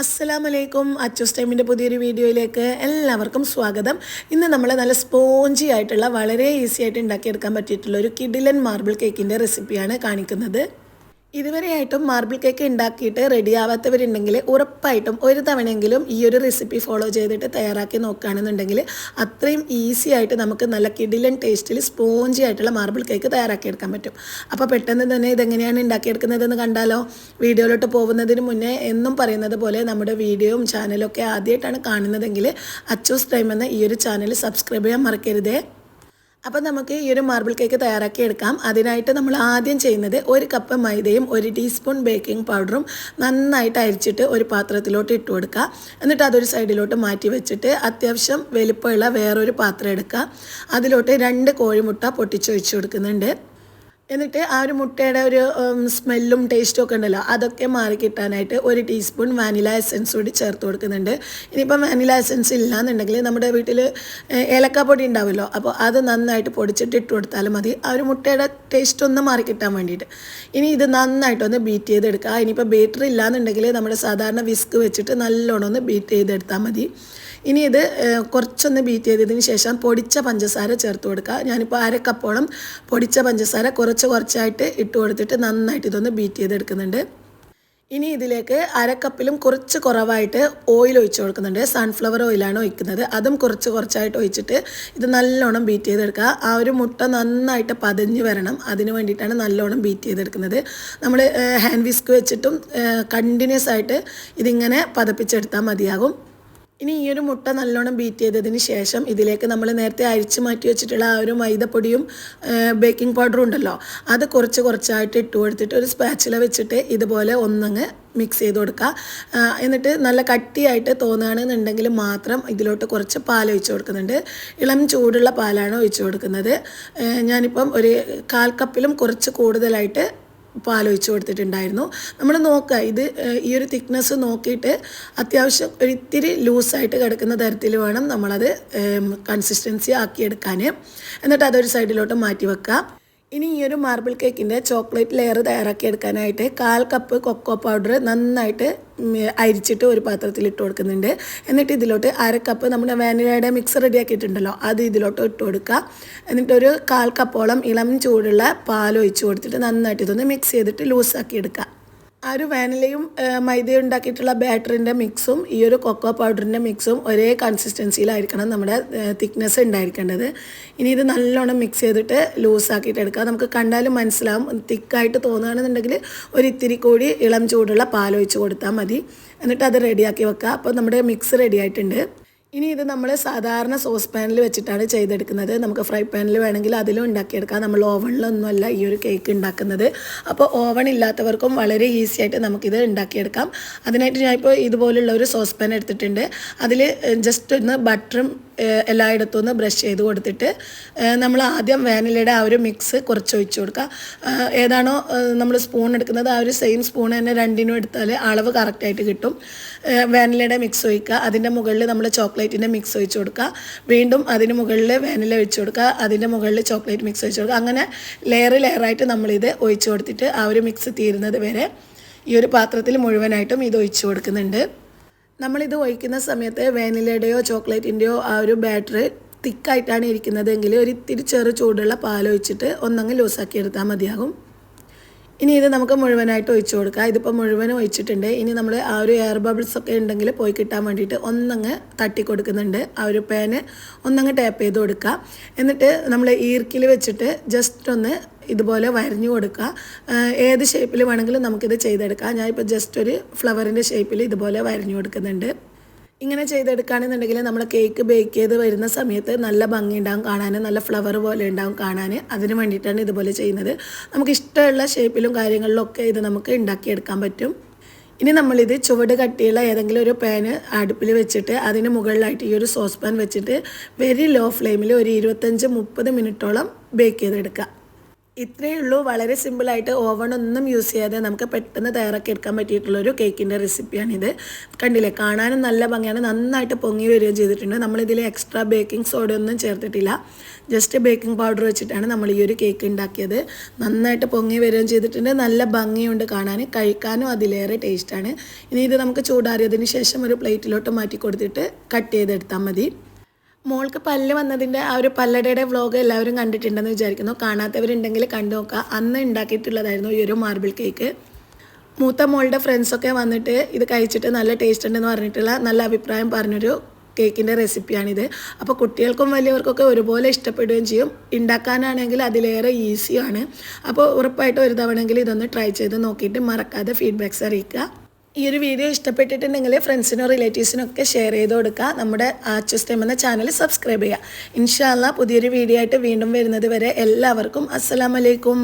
അസ്സലാം വലൈക്കും അച്ചൂസ് ടൈമിന്റെ പുതിയൊരു വീഡിയോയിലേക്ക് എല്ലാവർക്കും സ്വാഗതം. ഇന്ന് നമ്മൾ നല്ല സ്പോഞ്ചി ആയിട്ടുള്ള വളരെ ഈസി ആയിട്ട് ഉണ്ടാക്കിയെടുക്കാൻ പറ്റിയിട്ടുള്ള ഒരു കിഡിലൻ മാർബിൾ കേക്കിന്റെ റെസിപ്പിയാണ് കാണിക്കുന്നത്. ഇതുവരെയായിട്ടും മാർബിൾ കേക്ക് ഉണ്ടാക്കിയിട്ട് റെഡി ആവാത്തവരുണ്ടെങ്കിൽ ഉറപ്പായിട്ടും ഒരു തവണയെങ്കിലും ഈ ഒരു റെസിപ്പി ഫോളോ ചെയ്തിട്ട് തയ്യാറാക്കി നോക്കുകയാണെന്നുണ്ടെങ്കിൽ അത്രയും ഈസി ആയിട്ട് നമുക്ക് നല്ല കിഡിലൻ ടേസ്റ്റിൽ സ്പോഞ്ചി ആയിട്ടുള്ള മാർബിൾ കേക്ക് തയ്യാറാക്കിയെടുക്കാൻ പറ്റും. അപ്പോൾ പെട്ടെന്ന് തന്നെ ഇതെങ്ങനെയാണ് ഉണ്ടാക്കിയെടുക്കുന്നതെന്ന് കണ്ടാലോ? വീഡിയോയിലോട്ട് പോകുന്നതിന് മുന്നേ എന്നും പറയുന്നത് പോലെ നമ്മുടെ വീഡിയോയും ചാനലൊക്കെ ആദ്യമായിട്ടാണ് കാണുന്നതെങ്കിൽ അച്ചൂസ് ടൈം എന്ന ഈ ഒരു ചാനൽ സബ്സ്ക്രൈബ് ചെയ്യാൻ മറക്കരുതേ. അപ്പം നമുക്ക് ഈ ഒരു മാർബിൾ കേക്ക് തയ്യാറാക്കി എടുക്കാം. അതിനായിട്ട് നമ്മൾ ആദ്യം ചെയ്യുന്നത് ഒരു കപ്പ് മൈദയും ഒരു ടീസ്പൂൺ ബേക്കിംഗ് പൗഡറും നന്നായിട്ട് അരിച്ചിട്ട് ഒരു പാത്രത്തിലോട്ട് ഇട്ട് കൊടുക്കുക. എന്നിട്ട് അതൊരു സൈഡിലോട്ട് മാറ്റി വെച്ചിട്ട് അത്യാവശ്യം വലിപ്പമുള്ള വേറൊരു പാത്രം എടുക്കുക. അതിലോട്ട് രണ്ട് കോഴിമുട്ട പൊട്ടിച്ചൊഴിച്ച് കൊടുക്കുന്നുണ്ട്. എന്നിട്ട് ആ ഒരു മുട്ടയുടെ ഒരു സ്മെല്ലും ടേസ്റ്റും ഒക്കെ ഉണ്ടല്ലോ അതൊക്കെ മാറി കിട്ടാനായിട്ട് ഒരു ടീസ്പൂൺ വാനില എസൻസ് കൂടി ചേർത്ത് കൊടുക്കുന്നുണ്ട്. ഇനിയിപ്പം വാനില എസൻസ് ഇല്ലാന്നുണ്ടെങ്കിൽ നമ്മുടെ വീട്ടിൽ ഏലക്കാപ്പൊടി ഉണ്ടാവുമല്ലോ അപ്പോൾ അത് നന്നായിട്ട് പൊടിച്ചിട്ട് ഇട്ട് കൊടുത്താലും മതി. ആ ഒരു മുട്ടയുടെ ടേസ്റ്റ് ഒന്ന് മാറി കിട്ടാൻ വേണ്ടിയിട്ട്. ഇനി ഇത് നന്നായിട്ടൊന്ന് ബീറ്റ് ചെയ്തെടുക്കുക. ഇനിയിപ്പോൾ ബേറ്റർ ഇല്ലാന്നുണ്ടെങ്കിൽ നമ്മുടെ സാധാരണ വിസ്ക് വെച്ചിട്ട് നല്ലോണം ഒന്ന് ബീറ്റ് ചെയ്തെടുത്താൽ മതി. ഇനി ഇത് കുറച്ചൊന്ന് ബീറ്റ് ചെയ്തതിന് ശേഷം പൊടിച്ച പഞ്ചസാര ചേർത്ത് കൊടുക്കുക. ഞാനിപ്പോൾ അരക്കപ്പോളം കപ്പോളം പൊടിച്ച പഞ്ചസാര കുറച്ച് കുറച്ചായിട്ട് ഇട്ട് കൊടുത്തിട്ട് നന്നായിട്ട് ഇതൊന്ന് ബീറ്റ് ചെയ്തെടുക്കുന്നുണ്ട്. ഇനി ഇതിലേക്ക് അരക്കപ്പിലും കുറച്ച് കുറവായിട്ട് ഓയിൽ ഒഴിച്ച് കൊടുക്കുന്നുണ്ട്. സൺഫ്ലവർ ഓയിലാണ് ഒഴിക്കുന്നത്. അതും കുറച്ച് കുറച്ചായിട്ട് ഒഴിച്ചിട്ട് ഇത് നല്ലോണം ബീറ്റ് ചെയ്തെടുക്കുക. ആ ഒരു മുട്ട നന്നായിട്ട് പതഞ്ഞ് വരണം. അതിന് വേണ്ടിയിട്ടാണ് നല്ലോണം ബീറ്റ് ചെയ്തെടുക്കുന്നത്. നമ്മൾ ഹാൻഡ് വിസ്ക് വെച്ചിട്ടും കണ്ടിന്യൂസ് ആയിട്ട് ഇതിങ്ങനെ പതപ്പിച്ചെടുത്താൽ മതിയാകും. ഇനി ഈ ഒരു മുട്ട നല്ലോണം ബീറ്റ് ചെയ്തതിന് ശേഷം ഇതിലേക്ക് നമ്മൾ നേരത്തെ അരിച്ച് മാറ്റി വെച്ചിട്ടുള്ള ആ ഒരു മൈദപ്പൊടിയും ബേക്കിംഗ് പൗഡറും ഉണ്ടല്ലോ. അത് കുറച്ച് കുറച്ചായിട്ട് ഇട്ട് കൊടുത്തിട്ട് ഒരു സ്പാച്ചില വെച്ചിട്ട് ഇതുപോലെ ഒന്നങ്ങ് മിക്സ് ചെയ്ത് കൊടുക്കുക. എന്നിട്ട് നല്ല കട്ടിയായിട്ട് തോന്നുകയാണെന്നുണ്ടെങ്കിൽ മാത്രം ഇതിലോട്ട് കുറച്ച് പാൽ ഒഴിച്ച് കൊടുക്കുന്നുണ്ട്. ഇളം ചൂടുള്ള പാലാണ് ഒഴിച്ച് കൊടുക്കുന്നത്. ഞാനിപ്പം ഒരു കാൽ കപ്പിലും കുറച്ച് കൂടുതലായിട്ട് പാലൊഴിച്ച് കൊടുത്തിട്ടുണ്ടായിരുന്നു. നമ്മൾ നോക്കുക ഇത് ഈ ഒരു തിക്നെസ് നോക്കിയിട്ട് അത്യാവശ്യം ഒരു ഇത്തിരി ലൂസായിട്ട് കിടക്കുന്ന തരത്തിൽ വേണം നമ്മളത് കൺസിസ്റ്റൻസി ആക്കിയെടുക്കാൻ എന്നിട്ട് അതൊരു സൈഡിലോട്ട് മാറ്റി വെക്കുക ഇനി ഈ ഒരു മാർബിൾ കേക്കിന്റെ ചോക്ലേറ്റ് ലെയർ തയ്യാറാക്കി എടുക്കാനായിട്ട് കാൽ കപ്പ് കൊക്കോ പൗഡർ നന്നായിട്ട് അരിച്ചിട്ട് ഒരു പാത്രത്തിൽ ഇട്ട് കൊടുക്കുന്നുണ്ട്. എന്നിട്ട് ഇതിലോട്ട് അര കപ്പ് നമ്മുടെ വാനിലയുടെ മിക്സ് റെഡിയാക്കിയിട്ടുണ്ടല്ലോ അത് ഇതിലോട്ട് ഇട്ട് കൊടുക്കുക. എന്നിട്ട് ഒരു കാൽ കപ്പോളം ഇളം ചൂടുള്ള പാൽ ഒഴിച്ച് കൊടുത്തിട്ട് നന്നായിട്ട് ഇതൊന്ന് മിക്സ് ചെയ്തിട്ട് ലൂസാക്കി എടുക്കുക. ആ ഒരു വാനിലയും മൈദ ഉണ്ടാക്കിയിട്ടുള്ള ബാറ്ററിന്റെ മിക്സും ഈ ഒരു കൊക്കോ പൗഡറിന്റെ മിക്സും ഒരേ കൺസിസ്റ്റൻസിയിലായിരിക്കണം നമ്മുടെ തിക്നെസ് ഉണ്ടായിരിക്കേണ്ടത്. ഇനി ഇത് നല്ലോണം മിക്സ് ചെയ്തിട്ട് ലൂസാക്കിയിട്ട് എടുക്കുക നമുക്ക് കണ്ടാലും മനസ്സിലാവും. തിക്കായിട്ട് തോന്നുകയാണെന്നുണ്ടെങ്കിൽ ഒരു ഇത്തിരി കൂടി ഇളം ചൂടുള്ള പാലൊഴിച്ച് കൊടുത്താൽ മതി. എന്നിട്ട് അത് റെഡിയാക്കി വെക്കുക അപ്പോൾ നമ്മുടെ മിക്സ് റെഡി ആയിട്ടുണ്ട്. ഇനി ഇത് നമ്മൾ സാധാരണ സോസ് പാനിൽ വെച്ചിട്ടാണ് ചെയ്തെടുക്കുന്നത്. നമുക്ക് ഫ്രൈ പാനിൽ വേണമെങ്കിൽ അതിലും ഉണ്ടാക്കിയെടുക്കാം. നമ്മൾ ഓവണിലൊന്നുമല്ല ഈ ഒരു കേക്ക് ഉണ്ടാക്കുന്നത്. അപ്പോൾ ഓവൺ ഇല്ലാത്തവർക്കും വളരെ ഈസി ആയിട്ട് നമുക്കിത് ഉണ്ടാക്കിയെടുക്കാം. അതിനായിട്ട് ഞാനിപ്പോൾ ഇതുപോലുള്ള ഒരു സോസ് പാൻ എടുത്തിട്ടുണ്ട്. അതിൽ ജസ്റ്റ് ഒന്ന് ബട്ടറും എല്ലായിടത്തും ഒന്ന് ബ്രഷ് ചെയ്ത് കൊടുത്തിട്ട് നമ്മൾ ആദ്യം വാനിലയുടെ ആ ഒരു മിക്സ് കുറച്ച് ഒഴിച്ചു കൊടുക്കുക ഏതാണോ നമ്മൾ സ്പൂൺ എടുക്കുന്നത് ആ ഒരു സെയിം സ്പൂൺ തന്നെ രണ്ടിനും എടുത്താൽ അളവ് കറക്റ്റായിട്ട് കിട്ടും. വാനിലയുടെ മിക്സ് ഒഴിക്കുക. അതിന്റെ മുകളിൽ നമ്മൾ ചോക്ലേറ്റിന്റെ മിക്സ് ഒഴിച്ചു കൊടുക്കുക. വീണ്ടും അതിന് മുകളിൽ വാനില ഒഴിച്ചു കൊടുക്കുക. അതിന്റെ മുകളിൽ ചോക്ലേറ്റ് മിക്സ് ഒഴിച്ചു കൊടുക്കുക. അങ്ങനെ ലെയർ ലെയറായിട്ട് നമ്മളിത് ഒഴിച്ചു കൊടുത്തിട്ട് ആ ഒരു മിക്സ് തീരുന്നത് വരെ ഈ ഒരു പാത്രത്തിൽ മുഴുവനായിട്ടും ഇത് ഒഴിച്ചു കൊടുക്കുന്നുണ്ട്. നമ്മളിത് ഒഴിക്കുന്ന സമയത്ത് വാനിലയുടെയോ ചോക്ലേറ്റിന്റെയോ ആ ഒരു ബാറ്റർ തിക്കായിട്ടാണ് ഇരിക്കുന്നതെങ്കിൽ ഒരു ഇത്തിരി ചെറു ചൂടുള്ള പാലൊഴിച്ചിട്ട് ഒന്നെങ്കിൽ ലൂസാക്കി എടുത്താൽ മതിയാകും. ഇനി ഇത് നമുക്ക് മുഴുവനായിട്ട് ഒഴിച്ചു കൊടുക്കാം. ഇതിപ്പോൾ മുഴുവനും ഒഴിച്ചിട്ടുണ്ട്. ഇനി നമ്മൾ ആ ഒരു എയർ ബബിൾസ് ഒക്കെ ഉണ്ടെങ്കിൽ പോയി കിട്ടാൻ വേണ്ടിയിട്ട് ഒന്നങ്ങ് തട്ടി കൊടുക്കുന്നുണ്ട്. ആ ഒരു പാന് ഒന്നങ്ങ് ടാപ്പ് ചെയ്ത് കൊടുക്കുക എന്നിട്ട് നമ്മൾ ഈർക്കിൽ വെച്ചിട്ട് ജസ്റ്റ് ഒന്ന് ഇതുപോലെ വരഞ്ഞു കൊടുക്കുക ഏത് ഷേപ്പിൽ വേണമെങ്കിലും നമുക്കിത് ചെയ്തെടുക്കാം. ഞാനിപ്പോൾ ജസ്റ്റ് ഒരു ഫ്ലവറിന്റെ ഷേപ്പിൽ ഇതുപോലെ വരഞ്ഞു കൊടുക്കുന്നുണ്ട്. ഇങ്ങനെ ചെയ്തെടുക്കുകയാണെന്നുണ്ടെങ്കിൽ നമ്മൾ കേക്ക് ബേക്ക് ചെയ്ത് വരുന്ന സമയത്ത് നല്ല ഭംഗി ഉണ്ടാവും കാണാൻ നല്ല ഫ്ലവർ പോലെ ഉണ്ടാവും കാണാൻ അതിന് വേണ്ടിയിട്ടാണ് ഇതുപോലെ ചെയ്യുന്നത്. നമുക്ക് ഇഷ്ടമുള്ള ഷേപ്പിലും കാര്യങ്ങളിലും ഒക്കെ ഇത് നമുക്ക് ഉണ്ടാക്കിയെടുക്കാൻ പറ്റും. ഇനി നമ്മളിത് ചുവട് കട്ടിയുള്ള ഏതെങ്കിലും ഒരു പാന് അടുപ്പിൽ വെച്ചിട്ട് അതിന് മുകളിലായിട്ട് ഈ ഒരു സോസ് പാൻ വെച്ചിട്ട് വെരി ലോ ഫ്ലെയിമിൽ ഒരു ഇരുപത്തഞ്ച് മുപ്പത് മിനിറ്റോളം ബേക്ക് ചെയ്തെടുക്കുക. ഇത്രയേ ഉള്ളൂ. വളരെ സിമ്പിളായിട്ട് ഓവൺ ഒന്നും യൂസ് ചെയ്യാതെ നമുക്ക് പെട്ടെന്ന് തയ്യാറാക്കി എടുക്കാൻ പറ്റിയിട്ടുള്ളൊരു കേക്കിന്റെ റെസിപ്പിയാണിത് കണ്ടില്ലേ? കാണാനും നല്ല ഭംഗിയാണ്. നന്നായിട്ട് പൊങ്ങി വരികയും ചെയ്തിട്ടുണ്ട്. നമ്മളിതിൽ എക്സ്ട്രാ ബേക്കിംഗ് സോഡ ഒന്നും ചേർത്തിട്ടില്ല. ജസ്റ്റ് ബേക്കിംഗ് പൗഡർ വെച്ചിട്ടാണ് നമ്മൾ ഈ ഒരു കേക്ക് ഉണ്ടാക്കിയത് നന്നായിട്ട് പൊങ്ങി വരികയും ചെയ്തിട്ടുണ്ട്. നല്ല ഭംഗിയുണ്ട് കാണാൻ കഴിക്കാനും അതിലേറെ ടേസ്റ്റാണ് ഇനി ഇത് നമുക്ക് ചൂടാറിയതിന് ശേഷം ഒരു പ്ലേറ്റിലോട്ട് മാറ്റി കൊടുത്തിട്ട് കട്ട് ചെയ്തെടുത്താൽ മതി. മോൾക്ക് പല്ല് വന്നതിന്റെ ആ ഒരു പല്ലടയുടെ വ്ലോഗ് എല്ലാവരും കണ്ടിട്ടുണ്ടെന്ന് വിചാരിക്കുന്നു. കാണാത്തവരുണ്ടെങ്കിൽ കണ്ടു നോക്കുക. അന്ന് ഉണ്ടാക്കിയിട്ടുള്ളതായിരുന്നു ഈ ഒരു മാർബിൾ കേക്ക് മൂത്ത മോളുടെ ഫ്രണ്ട്സൊക്കെ വന്നിട്ട് ഇത് കഴിച്ചിട്ട് നല്ല ടേസ്റ്റ് ഉണ്ടെന്ന് പറഞ്ഞിട്ടുള്ള നല്ല അഭിപ്രായം പറഞ്ഞൊരു കേക്കിന്റെ റെസിപ്പിയാണിത് അപ്പോൾ കുട്ടികൾക്കും വലിയവർക്കൊക്കെ ഒരുപോലെ ഇഷ്ടപ്പെടുകയും ചെയ്യും. ഉണ്ടാക്കാനാണെങ്കിൽ അതിലേറെ ഈസിയാണ് അപ്പോൾ ഉറപ്പായിട്ട് ഒരു തവണയെങ്കിലും ഇതൊന്ന് ട്രൈ ചെയ്ത് നോക്കിയിട്ട് മറക്കാതെ ഫീഡ്ബാക്ക്സ് അറിയിക്കുക. ഈ ഒരു വീഡിയോ ഇഷ്ടപ്പെട്ടിട്ടുണ്ടെങ്കിൽ ഫ്രണ്ട്സിനോ റിലേറ്റീവ്സിനോ ഒക്കെ ഷെയർ ചെയ്ത് കൊടുക്കുക നമ്മുടെ ആച്ചസ് ടൈം എന്ന ചാനൽ സബ്സ്ക്രൈബ് ചെയ്യുക. ഇൻഷാല്ല പുതിയൊരു വീഡിയോ ആയിട്ട് വീണ്ടും വരുന്നത് വരെ എല്ലാവർക്കും അസ്സലാമലൈക്കും